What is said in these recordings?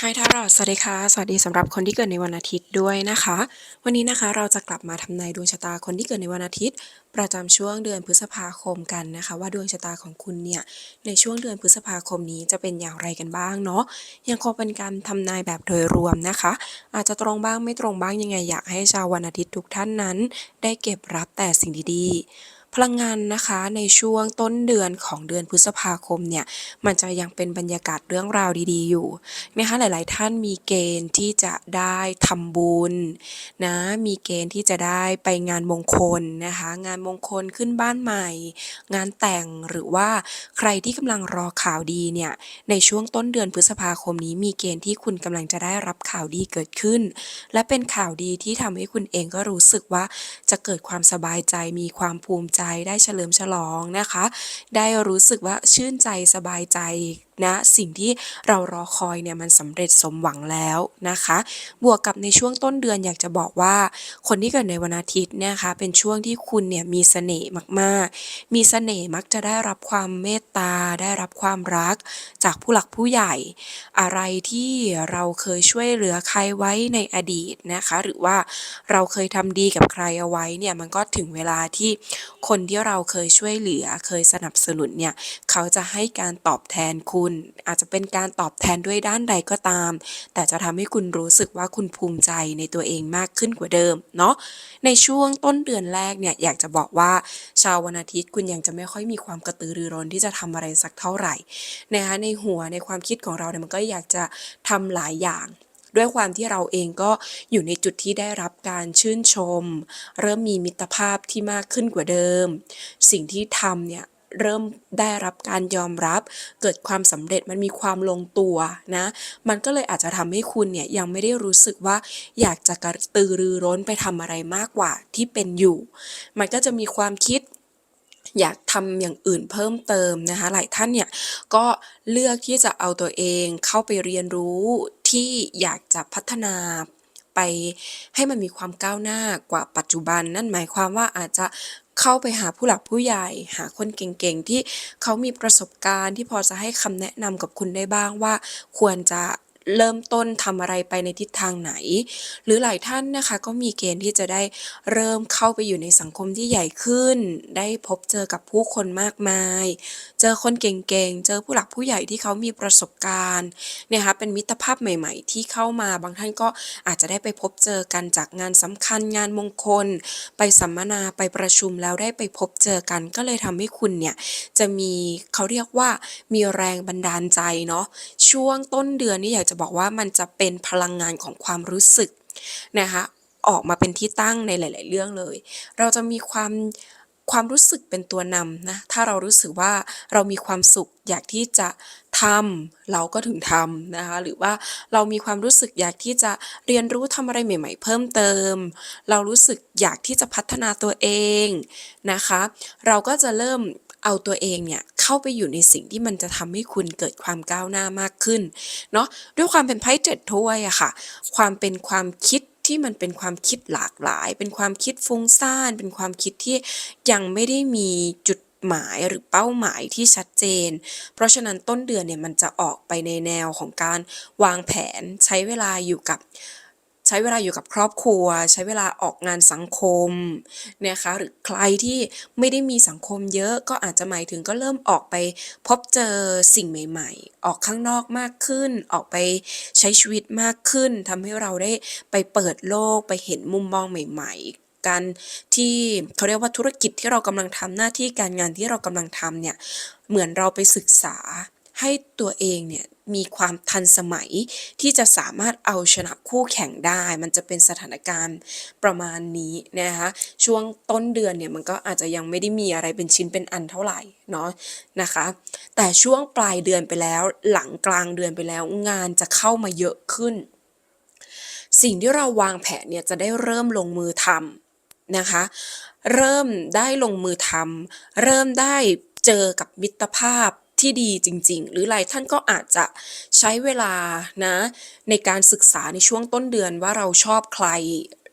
ไฮทารอดสวัสดีค่ะ สวัสดีสำหรับคนที่เกิดในวันอาทิตย์ด้วยนะคะ วันนี้นะคะเราจะกลับมาทำนายดวงชะตาคนที่เกิดในวันอาทิตย์ ประจำช่วงเดือนพฤษภาคมกันนะคะ ว่าดวงชะตาของคุณเนี่ยในช่วงเดือนพฤษภาคมนี้จะเป็นอย่างไรกันบ้างเนาะยังคงเป็นการทำนายแบบโดยรวมนะคะ อาจจะตรงบ้างไม่ตรงบ้างยังไงอยากให้ชาววันอาทิตย์ทุกท่านนั้น ได้เก็บรับแต่สิ่งดีๆ ลังงานนะคะในช่วงต้นเดือนของเดือนพฤษภาคมเนี่ยมันจะยังเป็นบรรยากาศเรื่องราวดีๆ อยู่นะคะหลาย ๆ ท่านมีเกณฑ์ที่จะได้ทำบุญนะมีเกณฑ์ที่จะได้ไปงานมงคลนะคะงานมงคลขึ้นบ้านใหม่ งานแต่งหรือว่าใครที่กำลังรอข่าวดีเนี่ยในช่วงต้นเดือนพฤษภาคมนี้มีเกณฑ์ที่คุณกำลังจะได้รับข่าวดีเกิดขึ้น และเป็นข่าวดีที่ทำให้คุณเองก็รู้สึกว่าจะเกิดความสบายใจมีความภูมิใจได้เฉลิมฉลองนะคะ ได้รู้สึกว่าชื่นใจสบายใจ นะสิ่งที่เรารอคอยเนี่ยมันสำเร็จสมหวังแล้วนะคะ บวกกับในช่วงต้นเดือนอยากจะบอกว่า คนที่เกิดในวันอาทิตย์เนี่ยคะเป็นช่วงที่คุณเนี่ยมีเสน่ห์มากๆ มีเสน่ห์มักจะได้รับความเมตตา ได้รับความรัก จากผู้หลักผู้ใหญ่ อะไรที่เราเคยช่วยเหลือใครไว้ในอดีตนะคะ หรือว่าเราเคยทำดีกับใครเอาไว้เนี่ยมันก็ถึงเวลาที่คนที่เราเคยช่วยเหลือเคยสนับสนุนเนี่ยเขาจะให้การตอบแทนคุณอาจจะเป็นการตอบแทนด้วยด้านใดก็ตาม แต่จะทำให้คุณรู้สึกว่าคุณภูมิใจในตัวเองมากขึ้นกว่าเดิมเนาะในช่วงต้นเดือนแรกเนี่ยอยากจะบอกว่าชาววันอาทิตย์คุณยังจะไม่ค่อยมีความกระตือรือร้นที่จะทำอะไรสักเท่าไหร่นะคะในหัวในความคิดของเราเนี่ยมันก็อยากจะทำหลายอย่างด้วยความที่เราเองก็อยู่ในจุดที่ได้รับการชื่นชม เริ่มมีมิตรภาพที่มากขึ้นกว่าเดิม สิ่งที่ทำเนี่ย เริ่มได้รับการยอมรับ เกิดความสำเร็จมันมีความลงตัวนะ มันก็เลยอาจจะทำให้คุณเนี่ยยังไม่ได้รู้สึกว่าอยากจะกระตือรือร้นไปทำอะไรมากกว่าที่เป็นอยู่ มันก็จะมีความคิดอยากทำอย่างอื่นเพิ่มเติมนะคะ หลายท่านเนี่ยก็เลือกที่จะเอาตัวเองเข้าไปเรียนรู้ที่อยากจะพัฒนา ไปให้มันมีความก้าวหน้ากว่าปัจจุบัน นั่นหมายความว่าอาจจะเข้าไปหาผู้หลักผู้ใหญ่ หาคนเก่งๆ ที่เขามีประสบการณ์ที่พอจะให้คำแนะนำกับคุณได้บ้างว่าควรจะ เริ่มต้นทำอะไรไปในทิศทางไหน หรือหลายท่านนะคะก็มีเกณฑ์ที่จะได้เริ่มเข้าไปอยู่ในสังคมที่ใหญ่ขึ้น ได้พบเจอกับผู้คนมากมาย เจอคนเก่งๆ เจอผู้หลักผู้ใหญ่ที่เขามีประสบการณ์เนี่ยค่ะเป็นมิตรภาพใหม่ ๆ ที่เข้ามาบางท่านก็อาจจะได้ไปพบเจอกันจากงานสำคัญงานมงคล ไปสัมมนาไปประชุมแล้วได้ไปพบเจอกันก็เลยทำให้คุณเนี่ยจะมีเขาเรียกว่ามีแรงบันดาลใจเนาะช่วงต้นเดือนนี่อยากจะบอกว่ามันจะเป็นพลังงานของความรู้สึกนะคะออกมาเป็นที่ตั้งในหลาย ๆ เรื่องเลย เราจะมีความความรู้สึกเป็นตัวนำนะ ถ้าเรารู้สึกว่าเรามีความสุขอยากที่จะทำเราก็ถึงทำนะคะ หรือว่าเรามีความรู้สึกอยากที่จะเรียนรู้ทำอะไรใหม่ ๆ เพิ่มเติม เรารู้สึกอยากที่จะพัฒนาตัวเองนะคะ เราก็จะเริ่ม เอาตัวเองเนี่ยเข้าไปอยู่ในสิ่งที่มันจะทำให้คุณเกิดความก้าวหน้ามากขึ้นเนาะด้วยความเป็นไพ่เจ็ดถ้วยอะค่ะ ความเป็นความคิดที่มันเป็นความคิดหลากหลาย เป็นความคิดฟุ้งซ่าน เป็นความคิดที่ยังไม่ได้มีจุดหมายหรือเป้าหมายที่ชัดเจน เพราะฉะนั้นต้นเดือนเนี่ยมันจะออกไปในแนวของการวางแผนใช้เวลาอยู่กับ ใช้เวลาอยู่กับครอบครัว ใช้เวลาออกงานสังคมนะคะหรือใครที่ไม่ได้มีสังคมเยอะก็อาจจะหมายถึงก็เริ่มออกไปพบเจอสิ่งใหม่ ๆ ออกข้างนอกมากขึ้น ออกไปใช้ชีวิตมากขึ้นทำให้เราได้ไปเปิดโลกไปเห็นมุมมองใหม่ ๆการที่เขาเรียกว่าธุรกิจที่เรากำลังทำหน้าที่การงานที่เรากำลังทำเนี่ยเหมือนเราไปศึกษา ให้ตัวเองเนี่ยมีความทันสมัยที่จะสามารถเอาชนะคู่แข่งได้ มันจะเป็นสถานการณ์ประมาณนี้นะคะช่วงต้นเดือนเนี่ยมันก็อาจจะยังไม่ได้มีอะไรเป็นชิ้นเป็นอันเท่าไหร่เนาะนะคะ แต่ช่วงปลายเดือนไปแล้วหลังกลางเดือนไปแล้วงานจะเข้ามาเยอะขึ้น สิ่งที่เราวางแผนเนี่ยจะได้เริ่มลงมือทำนะคะ เริ่มได้ลงมือทำเริ่มได้เจอกับมิตรภาพ ที่ดีจริง ๆ หรือหลายท่านก็อาจจะใช้เวลานะในการศึกษาในช่วงต้นเดือนว่าเราชอบใคร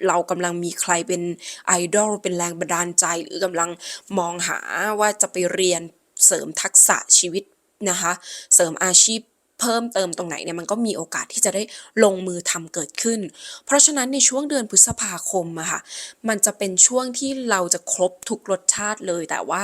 เรากำลังมีใครเป็นไอดอลเป็นแรงบันดาลใจ หรือกำลังมองหาว่าจะไปเรียนเสริมทักษะชีวิตนะคะ เสริมอาชีพ เพิ่มเติมตรงไหนเนี่ยมันก็มีโอกาสที่จะได้ลงมือทำเกิดขึ้น เพราะฉะนั้นในช่วงเดือนพฤษภาคมอะค่ะมันจะเป็นช่วงที่เราจะครบทุกรสชาติเลย แต่ว่า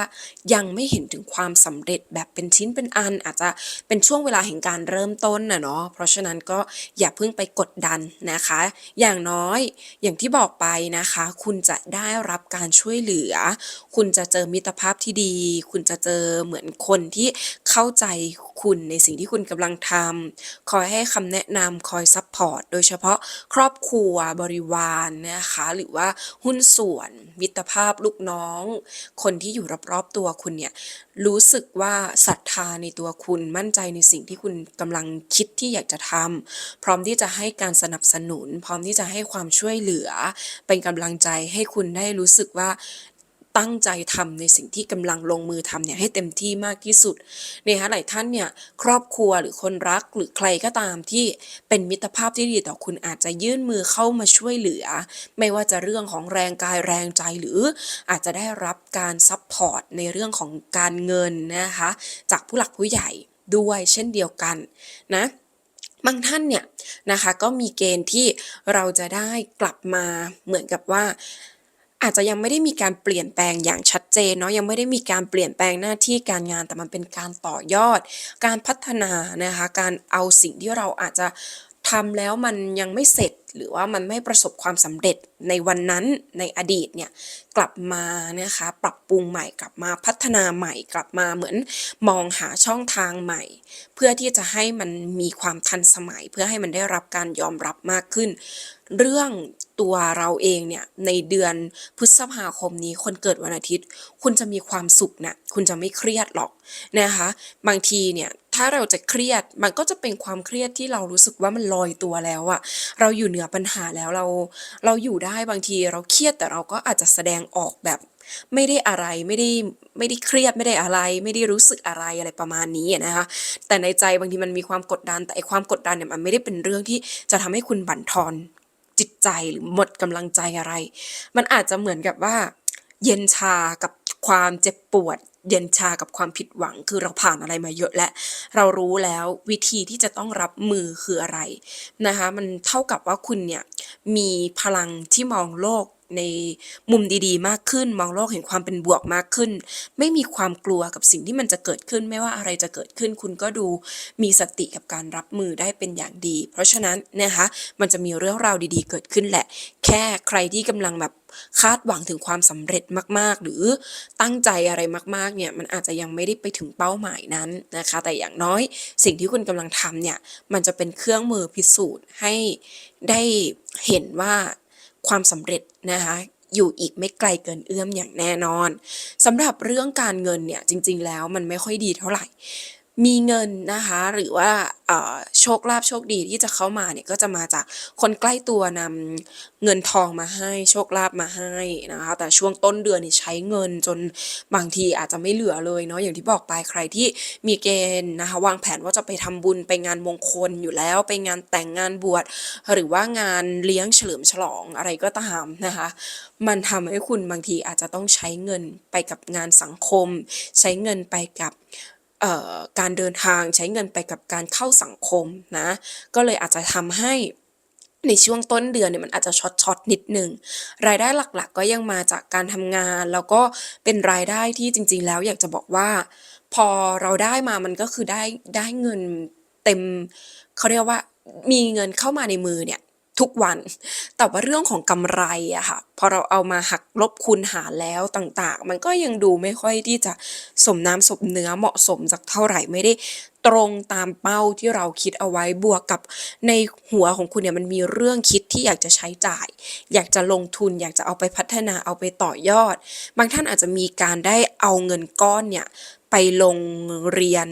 ยังไม่เห็นถึงความสำเร็จแบบเป็นชิ้นเป็นอัน อาจจะเป็นช่วงเวลาแห่งการเริ่มต้นนะเนาะเพราะฉะนั้นก็อย่าเพิ่งไปกดดันนะคะ อย่างน้อยอย่างที่บอกไปนะคะ คุณจะได้รับการช่วยเหลือ คุณจะเจอมิตรภาพที่ดี คุณจะเจอเหมือนคนที่เข้าใจคุณในสิ่งที่คุณกำลังทำคอยให้คำแนะนำคอยซัพพอร์ตโดยเฉพาะครอบครัวบริวารนะคะหรือว่าหุ้นส่วนมิตรภาพลูกน้อง คนที่อยู่รอบๆตัวคุณเนี่ยรู้สึกว่าศรัทธาในตัวคุณมั่นใจในสิ่งที่คุณกำลังคิดที่อยากจะทำพร้อมที่จะให้การสนับสนุน พร้อมที่จะให้ความช่วยเหลือ เป็นกำลังใจให้คุณได้รู้สึกว่า ตั้งใจทำในสิ่งที่กำลังลงมือทำเนี่ยให้เต็มที่มากที่สุดนะคะหลายท่านเนี่ยครอบครัวหรือคนรักหรือใครก็ตามที่เป็นมิตรภาพที่ดีต่อคุณอาจจะยื่นมือเข้ามาช่วยเหลือ ไม่ว่าจะเรื่องของแรงกายแรงใจหรืออาจจะได้รับการซัพพอร์ตในเรื่องของการเงินนะคะจากผู้หลักผู้ใหญ่ด้วยเช่นเดียวกันนะบางท่านเนี่ยนะคะก็มีเกณฑ์ที่เราจะได้กลับมาเหมือนกับว่า อาจจะยังไม่ได้มีการเปลี่ยนแปลงอย่างชัดเจนเนาะยังไม่ได้มีการเปลี่ยนแปลงหน้าที่การงานแต่มันเป็นการต่อยอด การพัฒนานะคะการเอาสิ่งที่เราอาจจะทำแล้วมันยังไม่เสร็จหรือว่ามันไม่ประสบความสำเร็จในวันนั้นในอดีตเนี่ยกลับมานะคะปรับปรุงใหม่กลับมาพัฒนาใหม่กลับมาเหมือนมองหาช่องทางใหม่ เพื่อที่จะให้มันมีความทันสมัย เพื่อให้มันได้รับการยอมรับมากขึ้น เรื่อง ตัวเราเองเนี่ยในเดือนพฤษภาคมนี้คนเกิดวันอาทิตย์ คุณจะมีความสุขนะคุณจะไม่เครียดหรอกนะคะ บางทีเนี่ยถ้าเราจะเครียดมันก็จะเป็นความเครียดที่เรารู้สึกว่ามันลอยตัวแล้วอะเราอยู่เหนือปัญหาแล้วเรา เราอยู่ได้บางทีเราเครียดแต่เราก็อาจจะแสดงออกแบบไม่ได้อะไรไม่ได้ไม่ได้เครียดไม่ได้อะไร ไม่ได้รู้สึกอะไรอะไรประมาณนี้นะคะแต่ในใจบางทีมันมีความกดดันแต่ไอความกดดันเนี่ยมันไม่ได้เป็นเรื่องที่จะทำให้คุณบั่นทอน จิตใจหรือหมดกำลังใจอะไร มันอาจจะเหมือนกับว่า เย็นชากับความเจ็บปวด เย็นชากับความผิดหวัง คือเราผ่านอะไรมาเยอะและ เรารู้แล้ววิธีที่จะต้องรับมือคืออะไรนะคะ มันเท่ากับว่าคุณเนี่ยมีพลังที่มองโลก ในมุมดีๆ มากขึ้น มองโลกเห็นความเป็นบวกมากขึ้น ไม่มีความกลัวกับสิ่งที่มันจะเกิดขึ้น ไม่ว่าอะไรจะเกิดขึ้น คุณก็ดูมีสติกับการรับมือได้เป็นอย่างดี เพราะฉะนั้นนะคะมันจะมีเรื่องราวดีๆ เกิดขึ้นแหละ แค่ใครที่กำลังแบบคาดหวังถึงความสำเร็จมาก ๆ หรือตั้งใจอะไรมาก ๆ เนี่ย มันอาจจะยังไม่ได้ไปถึงเป้าหมายนั้นนะคะ แต่อย่างน้อยสิ่งที่คุณกำลังทำเนี่ย มันจะเป็นเครื่องมือพิสูจน์ให้ได้เห็นว่า ความสำเร็จนะคะอยู่อีกไม่ไกลเกินเอื้อมอย่างแน่นอนสำหรับเรื่องการเงินเนี่ยจริง ๆ แล้วมันไม่ค่อยดีเท่าไหร่ มีเงินนะคะ หรือว่าโชคลาภโชคดีที่จะเข้ามาเนี่ยก็จะมาจากคนใกล้ตัวนำเงินทองมาให้โชคลาภมาให้นะคะ แต่ช่วงต้นเดือนนี่ใช้เงินจนบางทีอาจจะไม่เหลือเลยเนาะอย่างที่บอกไปใครที่มีเกณฑ์นะคะ วางแผนว่าจะไปทำบุญไปงานมงคลอยู่แล้ว ไปงานแต่งงานบวชหรือว่างานเลี้ยงเฉลิมฉลองอะไรก็ตามนะคะ มันทำให้คุณบางทีอาจจะต้องใช้เงินไปกับงานสังคม ใช้เงินไปกับ การเดินทางใช้เงินไปกับการเข้าสังคมนะ ก็เลยอาจจะทำให้ในช่วงต้นเดือนเนี่ยมันอาจจะช็อตช็อตนิดหนึ่งรายได้หลักๆก็ยังมาจากการทำงาน แล้วก็เป็นรายได้ที่จริง ๆ แล้วอยากจะบอกว่า พอเราได้มามันก็คือได้ได้เงินเต็มเขาเรียกว่ามีเงินเข้ามาในมือเนี่ย ทุกวัน แต่ว่าเรื่องของกำไรอะค่ะพอเราเอามาหักลบคูณหารแล้วต่างๆ มันก็ยังดูไม่ค่อยที่จะสมน้ำสมเนื้อเหมาะสมสักเท่าไหร่ไม่ได้ตรงตามเป้าที่เราคิดเอาไว้บวกกับในหัวของคุณเนี่ยมันมีเรื่องคิดที่อยากจะใช้จ่าย อยากจะลงทุนอยากจะเอาไปพัฒนาเอาไปต่อยอด บางท่านอาจจะมีการได้เอาเงินก้อนเนี่ย ไปลงเรียน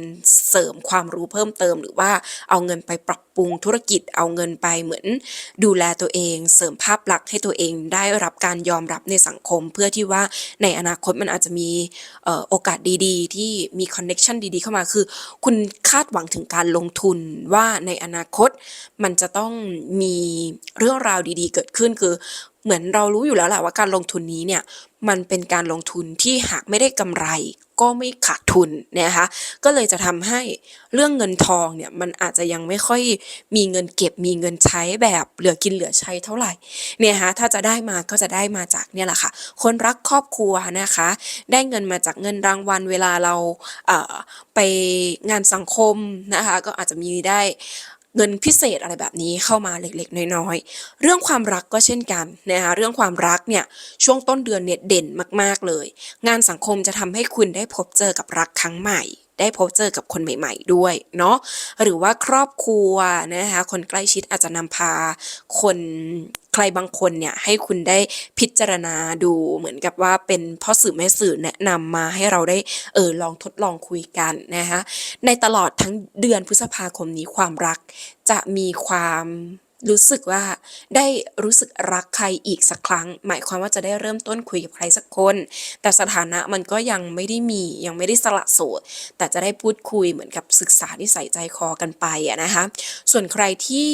เสริมความรู้เพิ่มเติม หรือว่าเอาเงินไปปรับปรุงธุรกิจ เอาเงินไปเหมือน ดูแลตัวเอง เสริมภาพลักษณ์ให้ตัวเองได้รับการยอมรับในสังคม เพื่อที่ว่าในอนาคตมันอาจจะมีโอกาสดีๆ ที่มีคอนเน็กชันดีๆ เข้ามาคือ คุณคาดหวังถึงการลงทุนว่าในอนาคตมันจะต้องมีเรื่องราวดีๆ เกิดขึ้นคือเหมือนเรารู้อยู่แล้วแหละว่าการลงทุนนี้เนี่ยมันเป็นการลงทุนที่หากไม่ได้กำไร ก็ไม่ขาดทุนนะคะก็เลยจะทำให้เรื่องเงินทองเนี่ยมันอาจจะยังไม่ค่อยมีเงินเก็บมีเงินใช้แบบเหลือกินเหลือใช้เท่าไหร่เนี่ยฮะถ้าจะได้มาก็จะได้มาจากเนี่ยแหละค่ะ คนรักครอบครัวนะคะ ได้เงินมาจากเงินรางวัลเวลาเราเอ่อไปงานสังคมนะคะก็อาจจะมีได้ เงินพิเศษอะไรแบบนี้เข้ามาเล็กๆ น้อยๆ เรื่องความรักก็เช่นกันนะคะเรื่องความรักเนี่ยช่วงต้นเดือนเนี่ยเด่นมากๆเลย งานสังคมจะทำให้คุณได้พบเจอกับรักครั้งใหม่ ได้พบเจอกับคนใหม่ๆด้วยเนาะหรือว่าครอบครัวนะคะคนใกล้ชิดอาจจะนำพาคนใครบางคนเนี่ยให้คุณได้พิจารณาดูเหมือนกับว่าเป็นพ่อสื่อแม่สื่อแนะนำมาให้เราได้เออลองทดลองคุยกันนะคะในตลอดทั้งเดือนพฤษภาคมนี้ความรักจะมีความ รู้สึกว่าได้รู้สึกรักใครอีกสักครั้ง หมายความว่าจะได้เริ่มต้นคุยกับใครสักคน แต่สถานะมันก็ยังไม่ได้มียังไม่ได้สละโสด แต่จะได้พูดคุยเหมือนกับศึกษานิสัยใจคอกันไปอะนะคะส่วนใครที่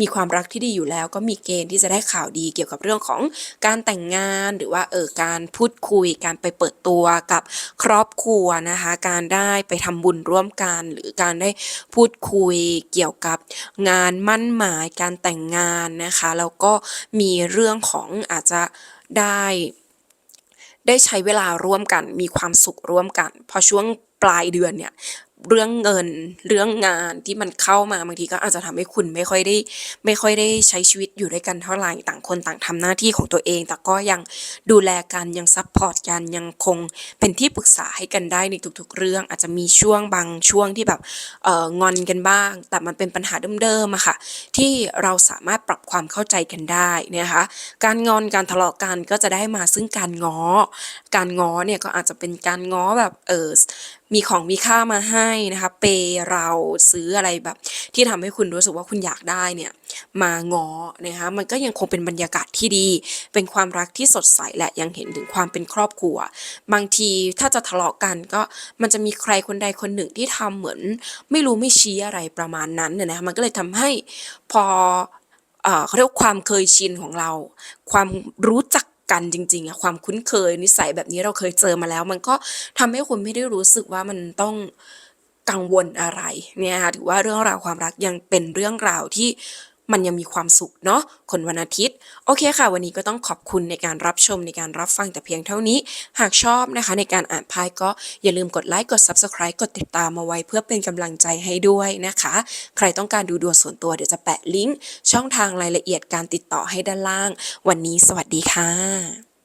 มีความรักที่ดีอยู่แล้ว ก็มีเกณฑ์ที่จะได้ข่าวดีเกี่ยวกับเรื่องของการแต่งงานหรือว่าเออการพูดคุย การไปเปิดตัวกับครอบครัวนะคะการได้ไปทำบุญร่วมกัน หรือการได้พูดคุยเกี่ยวกับงานมั่นหมายการแต่แต่งงานนะคะ แล้วก็มีเรื่องของอาจจะได้ได้ใช้เวลาร่วมกัน มีความสุขร่วมกัน พอช่วงปลายเดือนเนี่ย เรื่องเงินเรื่องงานที่มันเข้ามาบางทีก็อาจจะทำให้คุณไม่ค่อยได้ ไม่ค่อยได้ใช้ชีวิตอยู่ด้วยกันเท่าไหร่ต่างคนต่างทำหน้าที่ของตัวเอง แต่ก็ยังดูแลกันยังซัพพอร์ตกันยังคงเป็นที่ปรึกษาให้กันได้ในทุกๆ เรื่อง อาจจะมีช่วงบางช่วงที่แบบเอ่องอนกันบ้าง แต่มันเป็นปัญหาเดิมๆอะค่ะ ที่เราสามารถปรับความเข้าใจกันได้นะคะการงอนการทะเลาะกันก็จะได้มาซึ่งการง้อ การง้อเนี่ยก็อาจจะเป็นการง้อแบบเออมีของมีค่ามาให้ให้นะคะเปเราซื้ออะไรแบบ ที่ทำให้คุณรู้สึกว่าคุณอยากได้เนี่ยมางอนะคะมันก็ยังคงเป็นบรรยากาศที่ดี เป็นความรักที่สดใสและยังเห็นถึงความเป็นครอบครัว บางทีถ้าจะทะเลาะกันก็มันจะมีใครคนใดคนหนึ่งที่ทำเหมือน ไม่รู้ไม่ชี้อะไรประมาณนั้นเนี่ยนะคะมันก็เลยทำให้พอเขาเรียกว่าความเคยชินของเรา ความรู้จักกันจริงๆอะความคุ้นเคยนิสัยแบบนี้เราเคยเจอมาแล้ว มันก็ทำให้คุณไม่ได้รู้สึกว่ามันต้อง กังวลอะไรเนี่ยค่ะถือว่าเรื่องราวความรักยังเป็นเรื่องราวที่มันยังมีความสุขเนาะคนวันอาทิตย์ โอเคค่ะ วันนี้ก็ต้องขอบคุณในการรับชมในการรับฟังแต่เพียงเท่านี้ หากชอบนะคะ ในการอ่านไพ่ก็อย่าลืมกดไลค์กด Subscribe กดติดตามมาไว้เพื่อเป็นกำลังใจให้ด้วยนะคะ ใครต้องการดูดวงส่วนตัวเดี๋ยวจะแปะลิงก์ช่องทางรายละเอียดการติดต่อให้ด้านล่าง วันนี้สวัสดีค่ะ